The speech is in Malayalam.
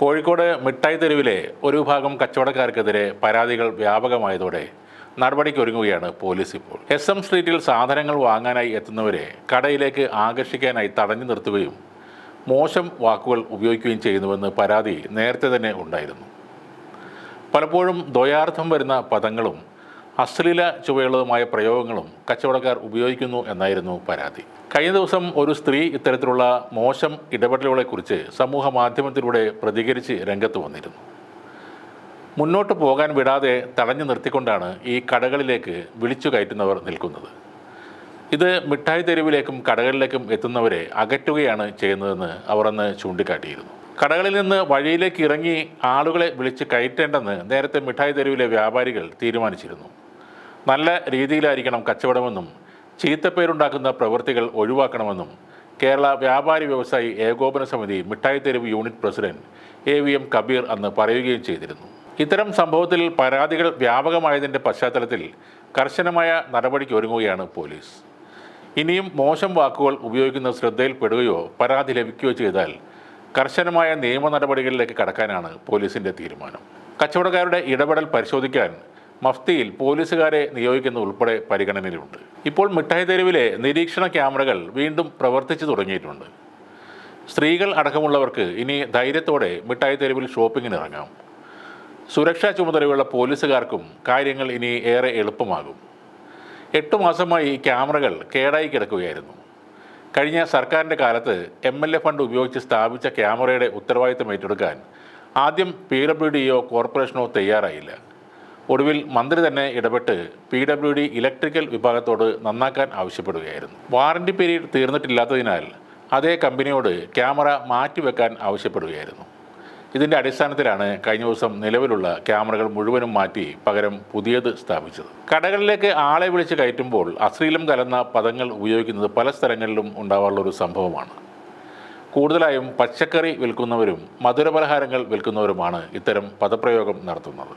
കോഴിക്കോട് മിഠായി തെരുവിലെ ഒരു വിഭാഗം കച്ചവടക്കാർക്കെതിരെ പരാതികൾ വ്യാപകമായതോടെ നടപടിക്കൊരുങ്ങുകയാണ് പോലീസ് ഇപ്പോൾ. എസ് എം സ്ട്രീറ്റിൽ സാധനങ്ങൾ വാങ്ങാനായി എത്തുന്നവരെ കടയിലേക്ക് ആകർഷിക്കാനായി തടഞ്ഞു നിർത്തുകയും മോശം വാക്കുകൾ ഉപയോഗിക്കുകയും ചെയ്യുന്നുവെന്ന് പരാതി നേരത്തെ തന്നെ ഉണ്ടായിരുന്നു. പലപ്പോഴും ദ്വയാർത്ഥം വരുന്ന പദങ്ങളും അശ്ലീല ചുവയുള്ളതുമായ പ്രയോഗങ്ങളും കച്ചവടക്കാർ ഉപയോഗിക്കുന്നു എന്നായിരുന്നു പരാതി. കഴിഞ്ഞ ദിവസം ഒരു സ്ത്രീ ഇത്തരത്തിലുള്ള മോശം ഇടപെടലുകളെക്കുറിച്ച് സമൂഹ മാധ്യമത്തിലൂടെ പ്രതികരിച്ച് രംഗത്ത് വന്നിരുന്നു. മുന്നോട്ട് പോകാൻ വിടാതെ തടഞ്ഞു നിർത്തിക്കൊണ്ടാണ് ഈ കടകളിലേക്ക് വിളിച്ചു കയറ്റുന്നവർ നിൽക്കുന്നത്. ഇത് മിഠായി തെരുവിലേക്കും കടകളിലേക്കും എത്തുന്നവരെ അകറ്റുകയാണ് ചെയ്യുന്നതെന്ന് അവർ അന്ന് ചൂണ്ടിക്കാട്ടിയിരുന്നു. കടകളിൽ നിന്ന് വഴിയിലേക്ക് ഇറങ്ങി ആളുകളെ വിളിച്ച് കയറ്റേണ്ടെന്ന് നേരത്തെ മിഠായി തെരുവിലെ വ്യാപാരികൾ തീരുമാനിച്ചിരുന്നു. നല്ല രീതിയിലായിരിക്കണം കച്ചവടമെന്നും ചീത്തപ്പേരുണ്ടാക്കുന്ന പ്രവൃത്തികൾ ഒഴിവാക്കണമെന്നും കേരള വ്യാപാരി വ്യവസായി ഏകോപന സമിതി മിഠായി തെരുവ് unit president A V M Kabeer അന്ന് പറയുകയും ചെയ്തിരുന്നു. ഇത്തരം സംഭവത്തിൽ പരാതികൾ വ്യാപകമായതിന്റെ പശ്ചാത്തലത്തിൽ കർശനമായ നടപടിക്ക് ഒരുങ്ങുകയാണ് പോലീസ്. ഇനിയും മോശം വാക്കുകൾ ഉപയോഗിക്കുന്ന ശ്രദ്ധയിൽപ്പെടുകയോ പരാതി ലഭിക്കുകയോ ചെയ്താൽ കർശനമായ നിയമ നടപടികളിലേക്ക് കടക്കാനാണ് പോലീസിന്റെ തീരുമാനം. കച്ചവടക്കാരുടെ ഇടപെടൽ പരിശോധിക്കാൻ മഫ്തിയിൽ പോലീസുകാരെ നിയോഗിക്കുന്ന ഉൾപ്പെടെ പരിഗണനയിലുണ്ട്. ഇപ്പോൾ മിഠായി തെരുവിലെ നിരീക്ഷണ ക്യാമറകൾ വീണ്ടും പ്രവർത്തിച്ചു തുടങ്ങിയിട്ടുണ്ട്. സ്ത്രീകൾ അടക്കമുള്ളവർക്ക് ഇനി ധൈര്യത്തോടെ മിഠായി തെരുവിൽ ഷോപ്പിങ്ങിന് ഇറങ്ങാം സുരക്ഷാ ചുമതലയുള്ള പോലീസുകാർക്കും കാര്യങ്ങൾ ഇനി ഏറെ എളുപ്പമാകും. എട്ട് മാസമായി ഈ ക്യാമറകൾ കേടായി കിടക്കുകയായിരുന്നു. കഴിഞ്ഞ സർക്കാരിന്റെ കാലത്ത് എം എൽ എ ഫണ്ട് ഉപയോഗിച്ച് സ്ഥാപിച്ച ക്യാമറയുടെ ഉത്തരവാദിത്തം ഏറ്റെടുക്കാൻ ആദ്യം പി ഡബ്ല്യു ഡിയോ കോർപ്പറേഷനോ തയ്യാറായില്ല. ഒടുവിൽ മന്ത്രി തന്നെ ഇടപെട്ട് പി ഡബ്ല്യു ഡി ഇലക്ട്രിക്കൽ വിഭാഗത്തോട് നന്നാക്കാൻ ആവശ്യപ്പെടുകയായിരുന്നു. വാറണ്ടി പീരീഡ് തീർന്നിട്ടില്ലാത്തതിനാൽ അതേ കമ്പനിയോട് ക്യാമറ മാറ്റിവെക്കാൻ ആവശ്യപ്പെടുകയായിരുന്നു. ഇതിന്റെ അടിസ്ഥാനത്തിലാണ് കഴിഞ്ഞ ദിവസം നിലവിലുള്ള ക്യാമറകൾ മുഴുവനും മാറ്റി പകരം പുതിയത് സ്ഥാപിച്ചത്. കടകളിലേക്ക് ആളെ വിളിച്ച് കയറ്റുമ്പോൾ അശ്ലീലം കലർന്ന പദങ്ങൾ ഉപയോഗിക്കുന്നത് പല സ്ഥലങ്ങളിലും ഉണ്ടാവാറുള്ള ഒരു സംഭവമാണ്. കൂടുതലായും പച്ചക്കറി വിൽക്കുന്നവരും മധുരപലഹാരങ്ങൾ വിൽക്കുന്നവരുമാണ് ഇത്തരം പദപ്രയോഗം നടത്തുന്നത്.